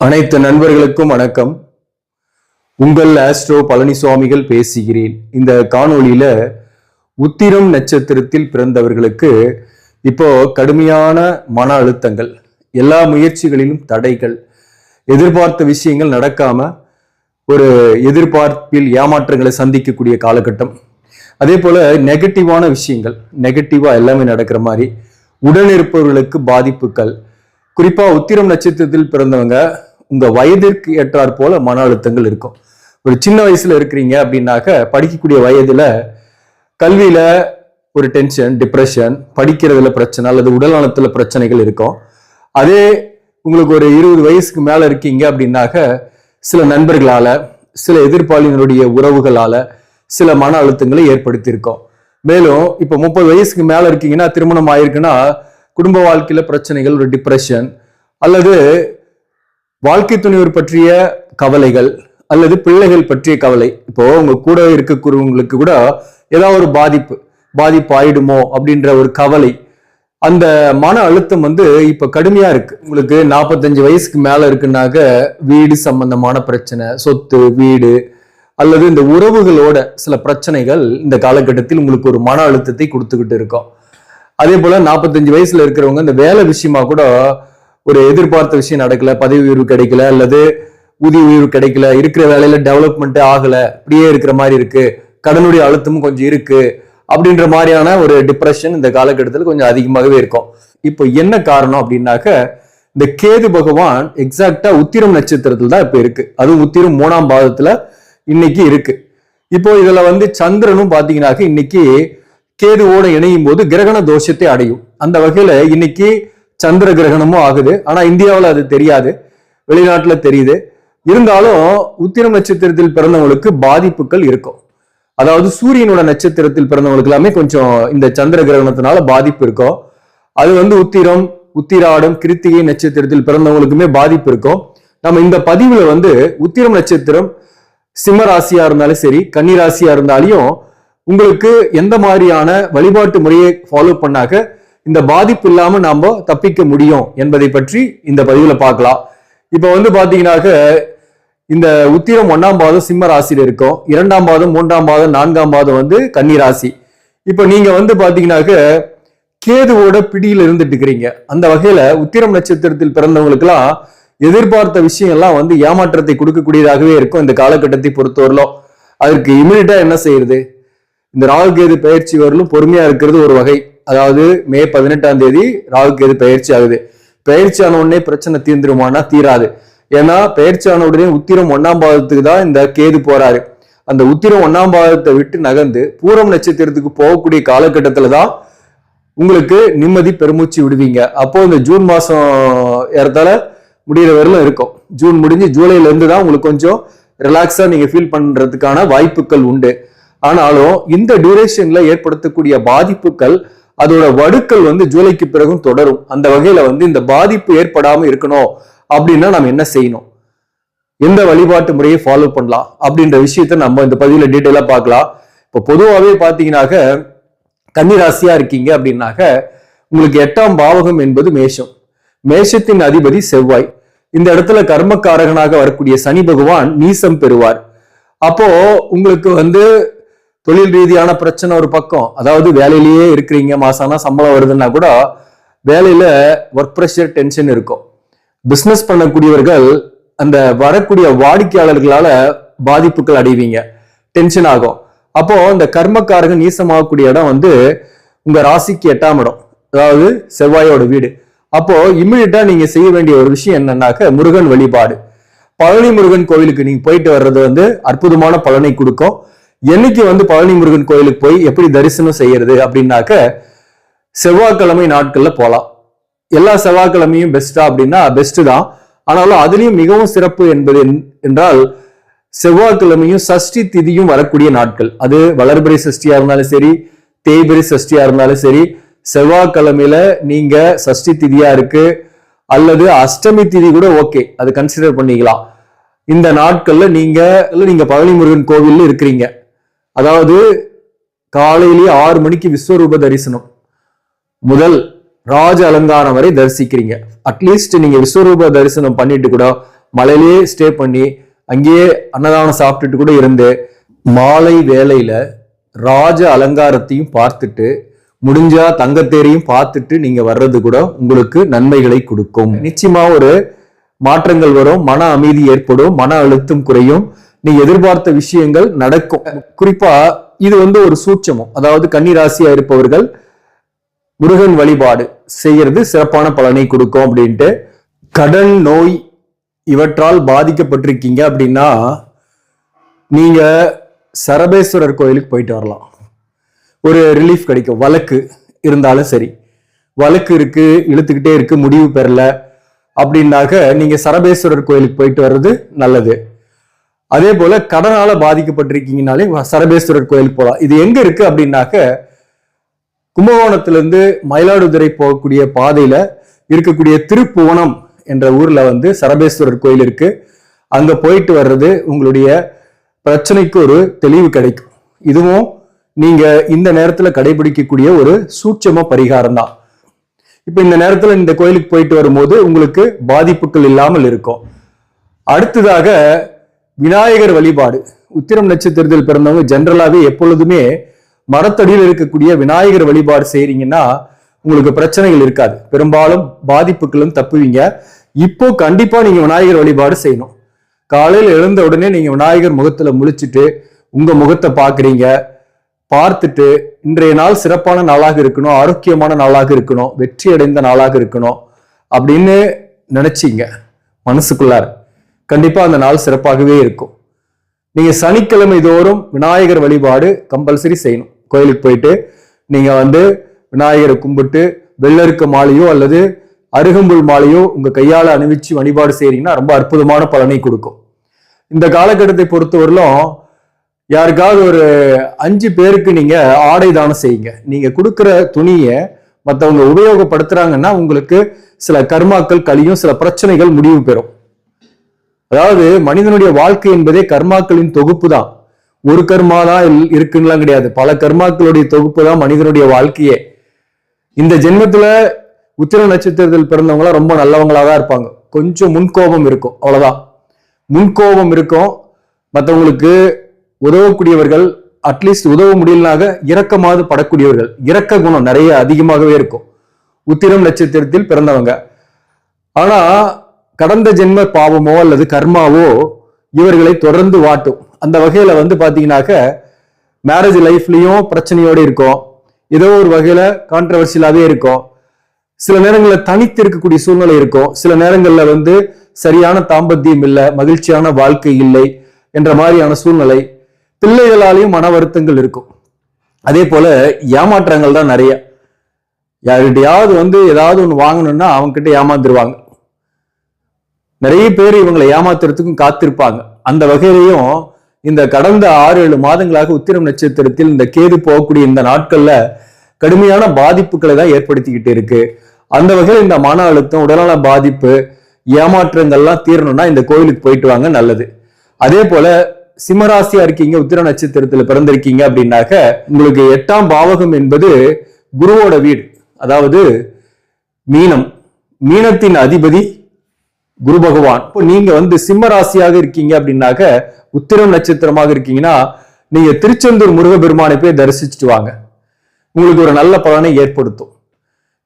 அனைத்து நண்பர்களுக்கும் வணக்கம். உங்கள் ஆஸ்ட்ரோ பழனிசுவாமிகள் பேசுகிறேன். இந்த காணொளியில உத்திரம் நட்சத்திரத்தில் பிறந்தவர்களுக்கு இப்போ கடுமையான மன அழுத்தங்கள் எல்லா முயற்சிகளிலும் தடைகள் எதிர்பார்த்த விஷயங்கள் நடக்காம ஒரு எதிர்பார்ப்பில் ஏமாற்றங்களை சந்திக்கக்கூடிய காலகட்டம். அதே போல நெகட்டிவான விஷயங்கள் நெகட்டிவா எல்லாமே நடக்கிற மாதிரி உடன் இருப்பவர்களுக்கு பாதிப்புகள் குறிப்பா உத்திரம் நட்சத்திரத்தில் பிறந்தவங்க உங்க வயதிற்கு ஏற்றாற் போல மன அழுத்தங்கள் இருக்கும். ஒரு சின்ன வயசுல இருக்கிறீங்க அப்படின்னாக்க படிக்கக்கூடிய வயதுல கல்வியில ஒரு டென்ஷன் டிப்ரெஷன் படிக்கிறதுல பிரச்சனை அல்லது உடல் நலத்துல பிரச்சனைகள் இருக்கும். அதே உங்களுக்கு ஒரு இருபது வயசுக்கு மேல இருக்கீங்க அப்படின்னாக்க சில நண்பர்களால சில எதிர்ப்பாளிகளுடைய உறவுகளால சில மன அழுத்தங்களை ஏற்படுத்தியிருக்கோம். மேலும் இப்போ முப்பது வயசுக்கு மேல இருக்கீங்கன்னா திருமணம் ஆயிருக்குன்னா குடும்ப வாழ்க்கையில் பிரச்சனைகள் ஒரு டிப்ரெஷன் அல்லது வாழ்க்கை துணைவர் பற்றிய கவலைகள் அல்லது பிள்ளைகள் பற்றிய கவலை. இப்போ உங்க கூட இருக்கக்கூடியவங்களுக்கு கூட ஏதாவது ஒரு பாதிப்பு பாதிப்பு ஆயிடுமோ அப்படின்ற ஒரு கவலை அந்த மன அழுத்தம் வந்து இப்ப கடுமையா இருக்கு. உங்களுக்கு நாற்பத்தஞ்சு வயசுக்கு மேல இருக்குன்னாக்க வீடு சம்பந்தமான பிரச்சனை சொத்து வீடு அல்லது இந்த உறவுகளோட சில பிரச்சனைகள் இந்த காலகட்டத்தில் உங்களுக்கு ஒரு மன அழுத்தத்தை கொடுத்துக்கிட்டு இருக்கோம். அதே போல நாற்பத்தஞ்சு வயசுல இருக்கிறவங்க இந்த வேலை விஷயமா கூட ஒரு எதிர்பார்த்த விஷயம் நடக்கல பதவி உயர்வு கிடைக்கல அல்லது ஊதிய உயர்வு கிடைக்கல இருக்கிற வேலையில டெவலப்மெண்ட்டே ஆகல இப்படியே இருக்கிற மாதிரி இருக்கு கடனுடைய அழுத்தமும் கொஞ்சம் இருக்கு அப்படின்ற மாதிரியான ஒரு டிப்ரெஷன் இந்த காலகட்டத்தில் கொஞ்சம் அதிகமாகவே இருக்கும். இப்போ என்ன காரணம் அப்படின்னாக்க இந்த கேது பகவான் எக்ஸாக்டா உத்திரம் நட்சத்திரத்தில் தான் இப்போ இருக்கு. அதுவும் உத்திரம் மூணாம் பாதத்துல இன்னைக்கு இருக்கு. இப்போ இதுல வந்து சந்திரனும் பாத்தீங்கன்னாக்க இன்னைக்கு கேதுவோட இணையும் போது கிரகண தோஷத்தை அடையும். அந்த வகையில இன்னைக்கு சந்திர கிரகணமும் ஆகுது. ஆனா இந்தியாவில் அது தெரியாது. வெளிநாட்டுல தெரியுது. இருந்தாலும் உத்திரம் நட்சத்திரத்தில் பிறந்தவங்களுக்கு பாதிப்புகள் இருக்கும். அதாவது சூரியனோட நட்சத்திரத்தில் பிறந்தவங்களுக்கு எல்லாமே கொஞ்சம் இந்த சந்திர கிரகணத்தினால பாதிப்பு இருக்கும். அது வந்து உத்திரம் உத்திராடம் கிருத்திகை நட்சத்திரத்தில் பிறந்தவங்களுக்குமே பாதிப்பு இருக்கும். நம்ம இந்த பதிவுல வந்து உத்திரம் நட்சத்திரம் சிம்ம ராசியா இருந்தாலும் சரி கன்னிராசியா இருந்தாலையும் உங்களுக்கு எந்த மாதிரியான வழிபாட்டு முறையை ஃபாலோ பண்ணாக்க இந்த பாதிப்பு இல்லாம நாம தப்பிக்க முடியும் என்பதை பற்றி இந்த பதிவுல பார்க்கலாம். இப்ப வந்து பாத்தீங்கன்னாக்க இந்த உத்திரம் ஒன்னாம் பாதம் சிம்ம ராசியில இருக்கும். இரண்டாம் பாதம் மூன்றாம் பாதம் நான்காம் பாதம் வந்து கன்னி ராசி. இப்ப நீங்க வந்து பாத்தீங்கன்னாக்க கேதுவோட பிடியில இருந்துட்டு இருக்கிறீங்க. அந்த வகையில உத்திரம் நட்சத்திரத்தில் பிறந்தவங்களுக்கெல்லாம் எதிர்பார்த்த விஷயம் எல்லாம் வந்து ஏமாற்றத்தை கொடுக்கக்கூடியதாகவே இருக்கும் இந்த காலகட்டத்தை பொறுத்தவரையிலும். அதற்கு இமீடியட்டா என்ன செய்யறது? இந்த ராகுகேது பயிற்சி வரலும் பொறுமையா இருக்கிறது ஒரு வகை. அதாவது மே பதினெட்டாம் தேதி ராகுகேது பயிற்சி ஆகுது. பயிற்சி ஆன உடனே பிரச்சனை தீர்ந்துருமானா தீராது. ஏன்னா பயிற்சி ஆன உடனே உத்திரம் ஒன்னாம் பாதத்துக்கு தான் இந்த கேது போறாரு. அந்த உத்திரம் ஒன்னாம் பாதத்தை விட்டு நகர்ந்து பூரம் நட்சத்திரத்துக்கு போகக்கூடிய காலகட்டத்துல தான் உங்களுக்கு நிம்மதி பெருமூச்சு விடுவீங்க. அப்போ இந்த ஜூன் மாசம் ஏறத்தால முடிகிற வரலும் இருக்கும். ஜூன் முடிஞ்சு ஜூலைல இருந்து தான் உங்களுக்கு கொஞ்சம் ரிலாக்ஸா நீங்க ஃபீல் பண்றதுக்கான வாய்ப்புகள் உண்டு. ஆனாலும் இந்த டியூரேஷன்ல ஏற்படுத்தக்கூடிய பாதிப்புகள் அதோட வடுக்கள் வந்து ஜூலைக்கு பிறகும் தொடரும். அந்த வகையில வந்து இந்த பாதிப்பு ஏற்படாம இருக்கணும் அப்படின்னா நம்ம என்ன செய்யணும்? எந்த வழிபாட்டு முறையை ஃபாலோ பண்ணலாம்? அப்படின்ற விஷயத்த நம்ம இந்த பதிவுல டீட்டெயிலா பார்க்கலாம். இப்போ பொதுவாகவே பார்த்தீங்கன்னாக்க கன்னி ராசியா இருக்கீங்க அப்படின்னாக்க உங்களுக்கு எட்டாம் பாவகம் என்பது மேஷம். மேஷத்தின் அதிபதி செவ்வாய். இந்த இடத்துல கர்மக்காரகனாக வரக்கூடிய சனி பகவான் நீசம் பெறுவார். அப்போ உங்களுக்கு வந்து தொழில் ரீதியான பிரச்சனை ஒரு பக்கம். அதாவது வேலையிலேயே இருக்கிறீங்க மாசானா சம்பளம் வருதுன்னா கூட வேலையில ஒர்க் ப்ரெஷர் டென்ஷன் இருக்கும். பிஸ்னஸ் பண்ணக்கூடியவர்கள் அந்த வரக்கூடிய வாடிக்கையாளர்களால பாதிப்புகள் அடைவீங்க. டென்ஷன் ஆகும். அப்போ இந்த கர்மக்காரகன் நீசமாகக்கூடிய இடம் வந்து உங்க ராசிக்கு எட்டாம் இடம். அதாவது செவ்வாயோட வீடு. அப்போ இம்மிடியட்டா நீங்க செய்ய வேண்டிய ஒரு விஷயம் என்னன்னாக்க முருகன் வழிபாடு. பழனி முருகன் கோவிலுக்கு நீங்க போயிட்டு வர்றது வந்து அற்புதமான பலனை கொடுக்கும். என்னைக்கு வந்து பழனி முருகன் கோயிலுக்கு போய் எப்படி தரிசனம் செய்யறது அப்படின்னாக்க செவ்வாய்க்கிழமை நாட்கள்ல போகலாம் எல்லா செவ்வாய்க்கிழமையும் பெஸ்டா அப்படின்னா பெஸ்ட் தான். ஆனாலும் அதுலயும் மிகவும் சிறப்பு என்பது என்றால் செவ்வாய்க்கிழமையும் சஷ்டி திதியும் வரக்கூடிய நாட்கள். அது வளர்பிறை சஷ்டியா இருந்தாலும் சரி தேய்பிறை சஷ்டியா இருந்தாலும் சரி செவ்வாய்க்கிழமையில நீங்க சஷ்டி திதியா இருக்கு அல்லது அஷ்டமி திதி கூட ஓகே அது கன்சிடர் பண்ணிக்கலாம். இந்த நாட்கள்ல நீங்க நீங்க பழனி முருகன் கோவில்ல இருக்கிறீங்க. அதாவது காலையிலேயே ஆறு மணிக்கு விஸ்வரூப தரிசனம். முதல் ராஜ அலங்காரம் வரை தரிசிக்கிறீங்க. அட்லீஸ்ட் நீங்க விஸ்வரூப தரிசனம் பண்ணிட்டு கூட மலையிலேயே ஸ்டே பண்ணி அங்கேயே அன்னதானம் சாப்பிட்டுட்டு கூட இருந்து மாலை வேலையில ராஜ அலங்காரத்தையும் பார்த்துட்டு முடிஞ்சா தங்கத்தேரையும் பார்த்துட்டு நீங்க வர்றது கூட உங்களுக்கு நன்மைகளை கொடுக்கும். நிச்சயமா ஒரு மாற்றங்கள் வரும் மன அமைதி ஏற்படும் மன அழுத்தம் குறையும். நீ எதிர்பார்த்த விஷயங்கள் நடக்கும். குறிப்பா இது வந்து ஒரு சூட்சமம். அதாவது கன்னிராசியா இருப்பவர்கள் முருகன் வழிபாடு செய்யறது சிறப்பான பலனை கொடுக்கும் அப்படின்ட்டு. கடன் நோய் இவற்றால் பாதிக்கப்பட்டிருக்கீங்க அப்படின்னா நீங்க சரபேஸ்வரர் கோயிலுக்கு போயிட்டு வரலாம். ஒரு ரிலீஃப் கிடைக்கும். வழக்கு இருந்தாலும் சரி. வழக்கு இருக்கு இழுத்துக்கிட்டே இருக்கு முடிவு பெறல அப்படின்னாக்க நீங்க சரபேஸ்வரர் கோயிலுக்கு போயிட்டு வர்றது நல்லது. அதே போல கடனால பாதிக்கப்பட்டிருக்கீங்கனாலே சரபேஸ்வரர் கோயிலுக்கு போகலாம் இது எங்க இருக்கு அப்படின்னாக்க கும்பகோணத்திலிருந்து மயிலாடுதுறை போகக்கூடிய பாதையில இருக்கக்கூடிய திருப்புவனம் என்ற ஊர்ல வந்து சரபேஸ்வரர் கோயில் இருக்கு. அங்க போயிட்டு வர்றது உங்களுடைய பிரச்சனைக்கு ஒரு தெளிவு கிடைக்கும். இதுவும் நீங்க இந்த நேரத்துல கடைபிடிக்கக்கூடிய ஒரு சூட்சம பரிகாரம் தான். இப்ப இந்த நேரத்துல இந்த கோயிலுக்கு போயிட்டு வரும்போது உங்களுக்கு பாதிப்புகள் இல்லாமல் இருக்கும். அடுத்ததாக விநாயகர் வழிபாடு. உத்திரம் நட்சத்திரத்தில் பிறந்தவங்க ஜென்ரலாகவே எப்பொழுதுமே மரத்தடியில் இருக்கக்கூடிய விநாயகர் வழிபாடு செய்கிறீங்கன்னா உங்களுக்கு பிரச்சனைகள் இருக்காது. பெரும்பாலும் பாதிப்புகளும் தப்புவீங்க. இப்போ கண்டிப்பா நீங்க விநாயகர் வழிபாடு செய்யணும். காலையில் எழுந்த உடனே நீங்க விநாயகர் முகத்துல முழிச்சிட்டு உங்க முகத்தை பாக்குறீங்க பார்த்துட்டு இன்றைய நாள் சிறப்பான நாளாக இருக்கணும் ஆரோக்கியமான நாளாக இருக்கணும் வெற்றி அடைந்த நாளாக இருக்கணும் அப்படின்னு நினைச்சீங்க. மனசுக்குள்ளார. கண்டிப்பா அந்த நாள் சிறப்பாகவே இருக்கும். நீங்க சனிக்கிழமை தோறும் விநாயகர் வழிபாடு கம்பல்சரி செய்யணும். கோயிலுக்கு போயிட்டு நீங்க வந்து விநாயகரை கும்பிட்டு வெள்ளருக்கு மாலையோ அல்லது அருகம்புல் மாலையோ உங்க கையால அணிவிச்சு வழிபாடு செய்றீங்கன்னா ரொம்ப அற்புதமான பலனை கொடுக்கும். இந்த காலகட்டத்தை பொறுத்தவரையிலும் யாருக்காவது ஒரு அஞ்சு பேருக்கு நீங்க ஆடை தானம் செய்யுங்க. நீங்க கொடுக்குற துணியை மற்றவங்க உபயோகப்படுத்துறாங்கன்னா உங்களுக்கு சில கர்மாக்கள் கழியும் சில பிரச்சனைகள் முடிவு பெறும். அதாவது மனிதனுடைய வாழ்க்கை என்பதே கர்மாக்களின் தொகுப்பு தான் ஒரு கர்மா தான் இருக்குங்களாம் கிடையாது. பல கர்மாக்களுடைய தொகுப்பு தான் மனிதனுடைய வாழ்க்கையே. இந்த ஜென்மத்துல உத்திர நட்சத்திரத்தில் பிறந்தவங்களாம் ரொம்ப நல்லவங்களா தான் இருப்பாங்க. கொஞ்சம் முன்கோபம் இருக்கும். அவ்வளவுதான். முன்கோபம் இருக்கும். மற்றவங்களுக்கு உதவக்கூடியவர்கள் அட்லீஸ்ட் உதவ முடியலனாக இரக்கமாவது படக்கூடியவர்கள். இரக்க குணம் நிறைய அதிகமாகவே இருக்கும். உத்திரம் நட்சத்திரத்தில் பிறந்தவங்க. ஆனா கடந்த ஜென்ம பாவமோ அல்லது கர்மாவோ இவர்களை தொடர்ந்து வாட்டும். அந்த வகையில வந்து பாத்தீங்கன்னாக்க மேரேஜ் லைஃப்லயும் பிரச்சனையோடு இருக்கும். ஏதோ ஒரு வகையில கான்ட்ரவர்சியலாவே இருக்கும். சில நேரங்களில் தனித்து இருக்கக்கூடிய சூழ்நிலை இருக்கும். சில நேரங்களில் வந்து சரியான தாம்பத்தியம் இல்லை மகிழ்ச்சியான வாழ்க்கை இல்லை என்ற மாதிரியான சூழ்நிலை. பிள்ளைகளாலையும் மன வருத்தங்கள் இருக்கும். அதே போல ஏமாற்றங்கள் தான் நிறைய. யார்கிட்டயாவது வந்து ஏதாவது ஒன்று வாங்கணும்னா அவங்க கிட்ட ஏமாந்துருவாங்க. நிறைய பேர் இவங்களை ஏமாத்துறதுக்கும் காத்திருப்பாங்க. அந்த வகையிலையும் இந்த கடந்த ஆறு ஏழு மாதங்களாக உத்திரம் நட்சத்திரத்தில் இந்த கேது போகக்கூடிய இந்த நாட்கள்ல கடுமையான பாதிப்புகளை தான் ஏற்படுத்திக்கிட்டு இருக்கு. அந்த வகையில் இந்த மன அழுத்தம் உடல்நல பாதிப்பு ஏமாற்றங்கள்லாம் தீரணும்னா இந்த கோயிலுக்கு போயிட்டு வாங்க நல்லது. அதே போல சிம்மராசியா இருக்கீங்க உத்திர நட்சத்திரத்துல பிறந்திருக்கீங்க அப்படின்னாக்க உங்களுக்கு எட்டாம் பாவகம் என்பது குருவோட வீடு. அதாவது மீனம். மீனத்தின் அதிபதி குரு பகவான். இப்போ நீங்க வந்து சிம்ம ராசியாக இருக்கீங்க அப்படின்னாக்க உத்திரம் நட்சத்திரமாக இருக்கீங்கன்னா நீங்க திருச்செந்தூர் முருகபெருமானை போய் தரிசிச்சுட்டு வாங்க. உங்களுக்கு ஒரு நல்ல பலனை ஏற்படுத்தும்.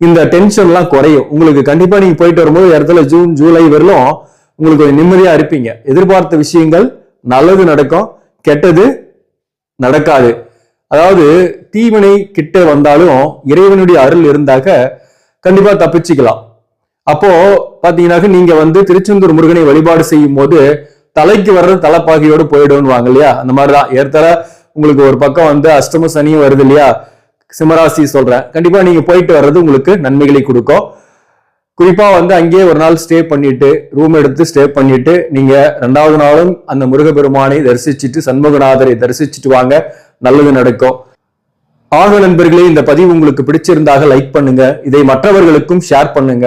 இந்த டென்ஷன்லாம் குறையும். உங்களுக்கு கண்டிப்பா நீங்க போயிட்டு வரும்போது இடத்துல ஜூன் ஜூலை வரலும் உங்களுக்கு ஒரு நிம்மதியா இருப்பீங்க. எதிர்பார்த்த விஷயங்கள் நல்லது நடக்கும் கெட்டது நடக்காது. அதாவது தீவினை கிட்ட வந்தாலும் இறைவனுடைய அருள் இருந்தாக்க கண்டிப்பா தப்பிச்சுக்கலாம். அப்போ பாத்தீங்கன்னாக்க நீங்க வந்து திருச்செந்தூர் முருகனை வழிபாடு செய்யும் போது தலைக்கு வர்றது தலைப்பாகையோடு போயிடும்னு வாங்க இல்லையா? அந்த மாதிரிதான். ஏற்தர உங்களுக்கு ஒரு பக்கம் வந்து அஷ்டம சனியும் வருது இல்லையா? சிம்மராசி சொல்றேன். கண்டிப்பா நீங்க போயிட்டு வர்றது உங்களுக்கு நன்மைகளை கொடுக்கும். குறிப்பா வந்து அங்கேயே ஒரு நாள் ஸ்டே பண்ணிட்டு ரூம் எடுத்து ஸ்டே பண்ணிட்டு நீங்க ரெண்டாவது நாளும் அந்த முருகபெருமானை தரிசிச்சுட்டு சண்முகநாதரை தரிசிச்சுட்டு வாங்க. நல்லது நடக்கும். ஆக நண்பர்களே இந்த பதிவு உங்களுக்கு பிடிச்சிருந்தாக லைக் பண்ணுங்க. இதை மற்றவர்களுக்கும் ஷேர் பண்ணுங்க.